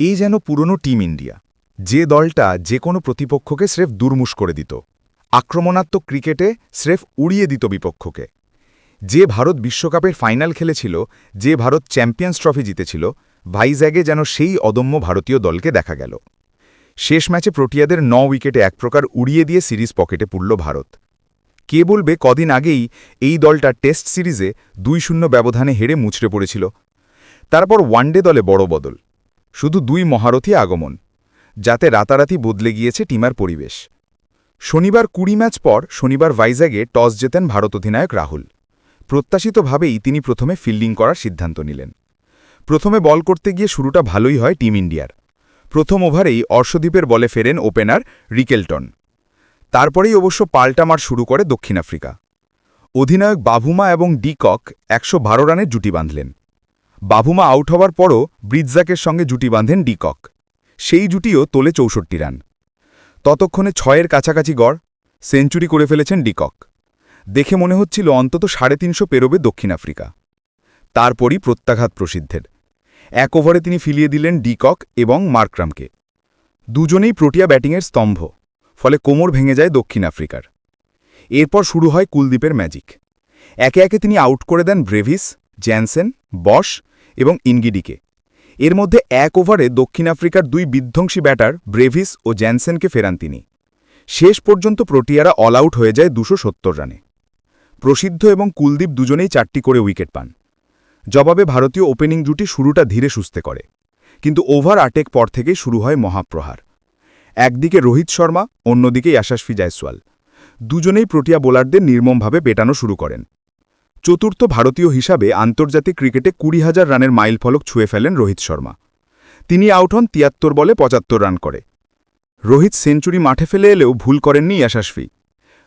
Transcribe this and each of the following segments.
এই যেন পুরনো টিম ইন্ডিয়া। যে দলটা যে কোনো প্রতিপক্ষকে স্রেফ দুর্মুষ করে দিত। আক্রমণাত্মক ক্রিকেটে স্রেফ উড়িয়ে দিত বিপক্ষকে। যে ভারত বিশ্বকাপের ফাইনাল খেলেছিল, যে ভারত চ্যাম্পিয়ন্স ট্রফি জিতেছিল, ভাইজ্যাগে যেন সেই অদম্য ভারতীয় দলকে দেখা গেল। শেষ ম্যাচে প্রোটিয়াদের ন উইকেটে এক প্রকার উড়িয়ে দিয়ে সিরিজ পকেটে পুরল ভারত। কে বলবে কদিন আগেই এই দলটা টেস্ট সিরিজে দুই শূন্য ব্যবধানে হেরে মুচড়ে পড়েছিল। তারপর ওয়ানডে দলে বড় বদল। শুধু দুই মহারথী আগমন, যাতে রাতারাতি বদলে গিয়েছে টিমার পরিবেশ। শনিবার কুড়ি ম্যাচ পর শনিবার ভাইজ্যাগে টস জেতেন ভারত অধিনায়ক রাহুল। প্রত্যাশিতভাবেই তিনি প্রথমে ফিল্ডিং করার সিদ্ধান্ত নিলেন। প্রথমে বল করতে গিয়ে শুরুটা ভালোই হয় টিম ইন্ডিয়ার। প্রথম ওভারেই অর্শদ্বীপের বলে ফেরেন ওপেনার রিকেলটন। তারপরেই অবশ্য পাল্টামার শুরু করে দক্ষিণ আফ্রিকা। অধিনায়ক বাভুমা এবং ডিকক একশো বারো রানের জুটি বাঁধলেন। বাভুমা আউট হওয়ার পরও ব্রিজজাকের সঙ্গে জুটি বাঁধেন ডিকক। সেই জুটিও তোলে চৌষট্টি রান। ততক্ষণে ছয়ের কাছাকাছি গড়, সেঞ্চুরি করে ফেলেছেন ডিকক। দেখে মনে হচ্ছিল অন্তত সাড়ে তিনশো পেরোবে দক্ষিণ আফ্রিকা। তারপরই প্রত্যাঘাত প্রসিদ্ধের। এক ওভারে তিনি ফিলিয়ে দিলেন ডিকক এবং মার্করামকে। দুজনেই প্রোটিয়া ব্যাটিংয়ের স্তম্ভ, ফলে কোমর ভেঙে যায় দক্ষিণ আফ্রিকার। এরপর শুরু হয় কুলদীপের ম্যাজিক। একে একে তিনি আউট করে দেন ব্রেভিস, জ্যানসেন, বশ এবং ইনগিডিকে। এর মধ্যে এক ওভারে দক্ষিণ আফ্রিকার দুই বিধ্বংসী ব্যাটার ব্রেভিস ও জ্যানসেনকে ফেরান তিনি। শেষ পর্যন্ত প্রোটিয়ারা অল আউট হয়ে যায় দুশো রানে। প্রসিদ্ধ এবং কুলদীপ দুজনেই চারটি করে উইকেট পান। জবাবে ভারতীয় ওপেনিং জুটি শুরুটা ধীরে সুস্থে করে। কিন্তু ওভার আটেক পর থেকেই শুরু হয় মহাপ্রহার। একদিকে রোহিত শর্মা, অন্যদিকে ইয়াশাসফি জায়সওয়াল দুজনেই প্রোটিয়া বোলারদের নির্মমভাবে পেটানো শুরু করেন। চতুর্থ ভারতীয় হিসাবে আন্তর্জাতিক ক্রিকেটে কুড়ি হাজার রানের মাইল ফলক ছুঁয়ে ফেলেন রোহিত শর্মা। তিনি আউট হন তিয়াত্তর বলে পঁচাত্তর রান করে। রোহিত সেঞ্চুরি মাঠে ফেলে এলেও ভুল করেননি ইয়াশাসফি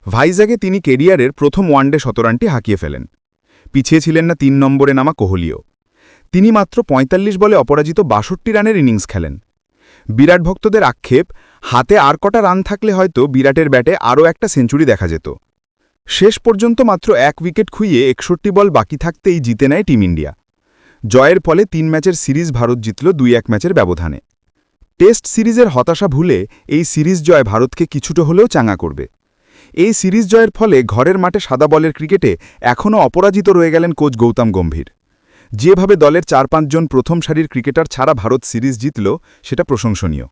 ভাইজাগে তিনি কেরিয়ারের প্রথম ওয়ানডে শতরানটি হাঁকিয়ে ফেলেন। পিছিয়ে ছিলেন না তিন নম্বরে নামা কোহলিও। তিনি মাত্র ৪৫ বলে অপরাজিত বাষট্টি রানের ইনিংস খেলেন। বিরাট ভক্তদের আক্ষেপ, হাতে আর কটা রান থাকলে হয়তো বিরাটের ব্যাটে আরও একটা সেঞ্চুরি দেখা যেত। শেষ পর্যন্ত মাত্র এক উইকেট খুইয়ে একষট্টি বল বাকি থাকতেই জিতে নেয় টিম ইন্ডিয়া। জয়ের ফলে তিন ম্যাচের সিরিজ ভারত জিতল দুই এক ম্যাচের ব্যবধানে। টেস্ট সিরিজের হতাশা ভুলে এই সিরিজ জয় ভারতকে কিছুটা হলেও চাঙা করবে। এই সিরিজ জয়ের ফলে ঘরের মাঠে সাদা বলের ক্রিকেটে এখনও অপরাজিত রয়ে গেলেন কোচ গৌতম গম্ভীর। যেভাবে দলের চার পাঁচজন প্রথম সারির ক্রিকেটার ছাড়া ভারত সিরিজ জিতল, সেটা প্রশংসনীয়।